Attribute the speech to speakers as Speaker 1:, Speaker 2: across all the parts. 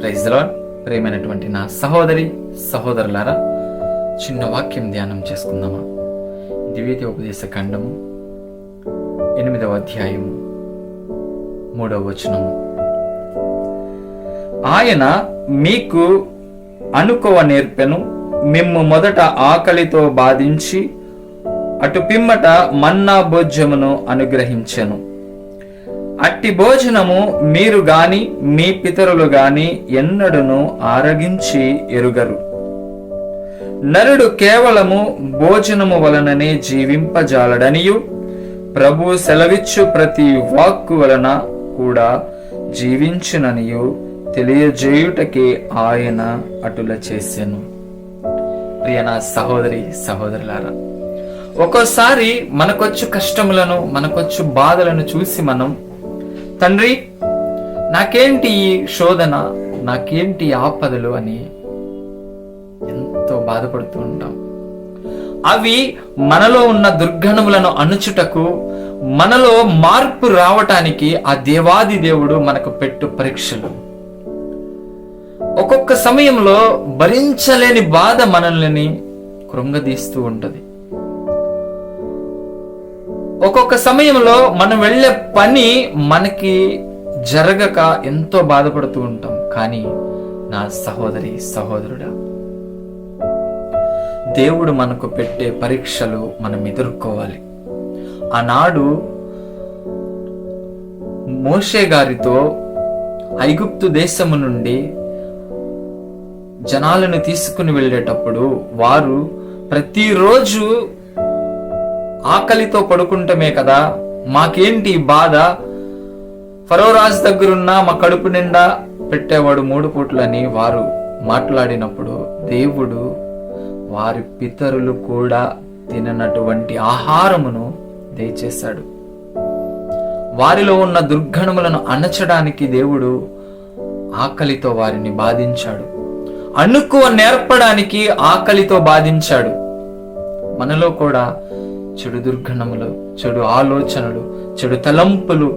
Speaker 1: Praise lord. ప్రేమైనటువంటి నా సహోదరి సహోదరులారా చిన్న వాక్యం ధ్యానం చేసుకుందామా? దివ్యత ఉపదేశ ఖండము ఎనిమిదవ అధ్యాయము మూడవ వచనము. ఆయన మీకు అనుకోవ నేర్పెను మిమ్ము మొదట ఆకలితో బాధించి అటు పిమ్మట మన్నా భోజ్యమును అనుగ్రహించెను. అట్టి భోజనము మీరు గాని మీ పితరులు గాని ఎన్నడును ఆరగించి ఎరుగరు. నరుడు కేవలము భోజనము వలననే జీవింపజాలడనియు ప్రభు సెలవిచ్చు ప్రతి వాక్కు వలన కూడా జీవించుననియు తెలియజేయుటకే ఆయన అటుల చేసెను. ప్రియ నా సహోదరి సహోదరులారా ఒక్కోసారి మనకొచ్చు కష్టములను మనకొచ్చు బాధలను చూసి మనం తండ్రి నాకేంటి ఈ శోధన? నాకేంటి ఆపదలు అని ఎంతో బాధపడుతూ ఉంటాం. అవి మనలో ఉన్న దుర్గణములను అణుచుటకు మనలో మార్పు రావటానికి ఆ దేవాది దేవుడు మనకు పెట్టు పరీక్షలు. ఒక్కొక్క సమయంలో భరించలేని బాధ మనల్ని కృంగదీస్తూ ఉంటుంది. ఒక్కొక్క సమయంలో మనం వెళ్ళే పని మనకి జరగక ఎంతో బాధపడుతూ ఉంటాం. కానీ నా సహోదరి సహోదరుడా దేవుడు మనకు పెట్టే పరీక్షలు మనం ఎదుర్కోవాలి. ఆనాడు మోషే గారితో ఐగుప్తు దేశము నుండి జనాలను తీసుకుని వెళ్ళేటప్పుడు వారు ప్రతిరోజు ఆకలితో పడుకుంటమే కదా. మాకేంటి బాధ? ఫరోరాజ్ దగ్గరున్న మా కడుపు నిండా పెట్టేవాడు మూడు పూట్లని వారు మాట్లాడినప్పుడు దేవుడు వారి పితరులు కూడా తిననటువంటి ఆహారమును దయచేశాడు. వారిలో ఉన్న దుర్గణములను అణచడానికి దేవుడు ఆకలితో వారిని బాధించాడు. అణుకువ నేర్పడానికి ఆకలితో బాధించాడు. మనలో కూడా చెడు దుర్గణములు చెడు ఆలోచనలు చెడు తలంపులు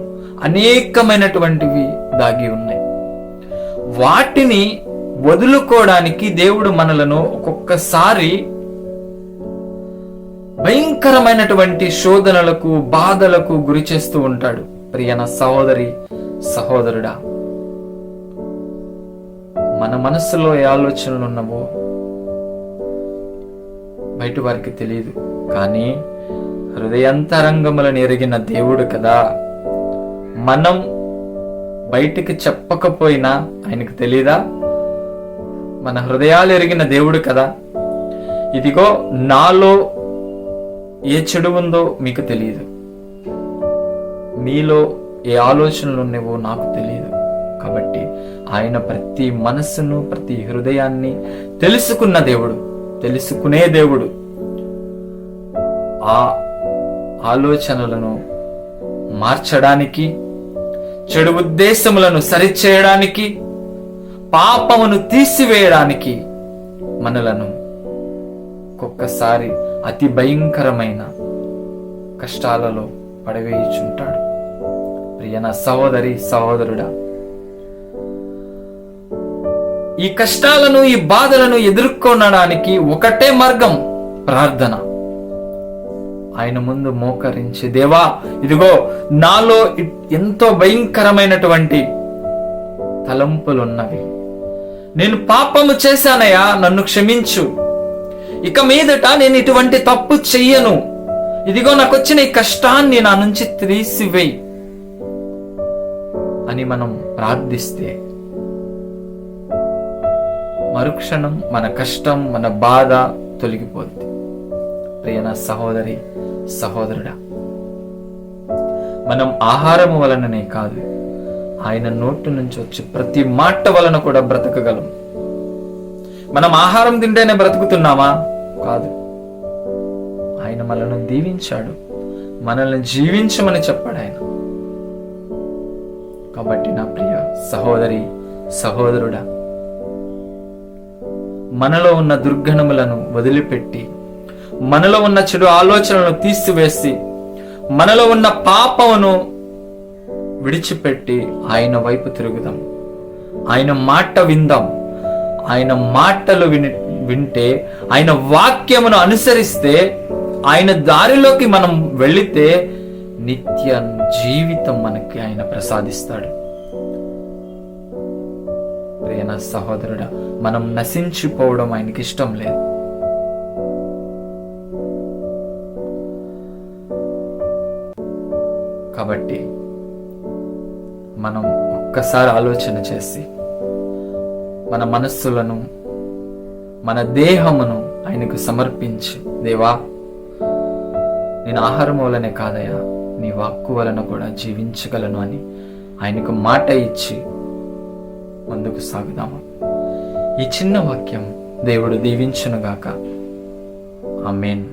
Speaker 1: అనేకమైనటువంటివి దాగి ఉన్నాయి. వాటిని వదులుకోవడానికి దేవుడు మనలను ఒక్కొక్కసారి భయంకరమైనటువంటి శోధనలకు బాధలకు గురి చేస్తూ ఉంటాడు. ప్రియన సహోదరి సహోదరుడా మన మనస్సులో ఏ ఆలోచనలు ఉన్నవో బయట వారికి తెలియదు కానీ హృదయంతరంగములను ఎరిగిన దేవుడు కదా. మనం బయటికి చెప్పకపోయినా ఆయనకు తెలీదా? మన హృదయాలు ఎరిగిన దేవుడు కదా. ఇదిగో నాలో ఏ చెడు ఉందో మీకు తెలియదు మీలో ఏ ఆలోచనలు ఉన్నావో నాకు తెలియదు కాబట్టి ఆయన ప్రతి మనస్సును ప్రతి హృదయాన్ని తెలుసుకున్న దేవుడు. తెలుసుకునే దేవుడు. ఆ ఆలోచనలను మార్చడానికి చెడు ఉద్దేశములను సరిచేయడానికి పాపమును తీసివేయడానికి మనలను ఒక్కొక్కసారి అతి భయంకరమైన కష్టాలలో పడవేయుచుంటాడు. ప్రియన సహోదరి సహోదరుడా ఈ కష్టాలను ఈ బాధలను ఎదుర్కొనడానికి ఒకటే మార్గం ప్రార్థన. ఆయన ముందు మోకరించి దేవా ఇదిగో నాలో ఎంతో భయంకరమైనటువంటి తలంపులున్నవి. నేను పాపము చేశానయ్యా నన్ను క్షమించు. ఇక మీదట నేను ఇటువంటి తప్పు చెయ్యను. ఇదిగో నాకు వచ్చిన ఈ కష్టాన్ని నా నుంచి తీసివేయి అని మనం ప్రార్థిస్తే మరుక్షణం మన కష్టం మన బాధ తొలగిపోద్ది. ప్రియన సహోదరి సహోదరుడా మనం ఆహారము వలననే కాదు ఆయన నోటు నుంచి వచ్చే ప్రతి మాట వలన కూడా బ్రతకగలం. మనం ఆహారం తింటేనే బ్రతుకుతున్నామా? కాదు. ఆయన మనల్ని దీవించాడు మనల్ని జీవించమని చెప్పాడు ఆయన. కాబట్టి నా ప్రియ సహోదరి సహోదరుడా మనలో ఉన్న దుర్గణములను వదిలిపెట్టి మనలో ఉన్న చెడు ఆలోచనలను తీసివేసి మనలో ఉన్న పాపమును విడిచిపెట్టి ఆయన వైపు తిరుగుదాం. ఆయన మాట విందాం. ఆయన మాటలు విని వింటే ఆయన వాక్యమును అనుసరిస్తే ఆయన దారిలోకి మనం వెళితే నిత్య జీవితం మనకి ఆయన ప్రసాదిస్తాడు. ప్రియన సహోదరుడా మనం నశించిపోవడం ఆయనకి ఇష్టం లేదు. కాబట్టి మనం ఒక్కసారి ఆలోచన చేసి మన మనస్సులను మన దేహమును ఆయనకు సమర్పించి దేవా నేను ఆహారం వలనే కాదయా నీ వాక్కు వలన కూడా జీవించగలను అని ఆయనకు మాట ఇచ్చి ముందుకు సాగుదాము. ఈ చిన్న వాక్యం దేవుడు దీవించునుగాక. ఆమెన్.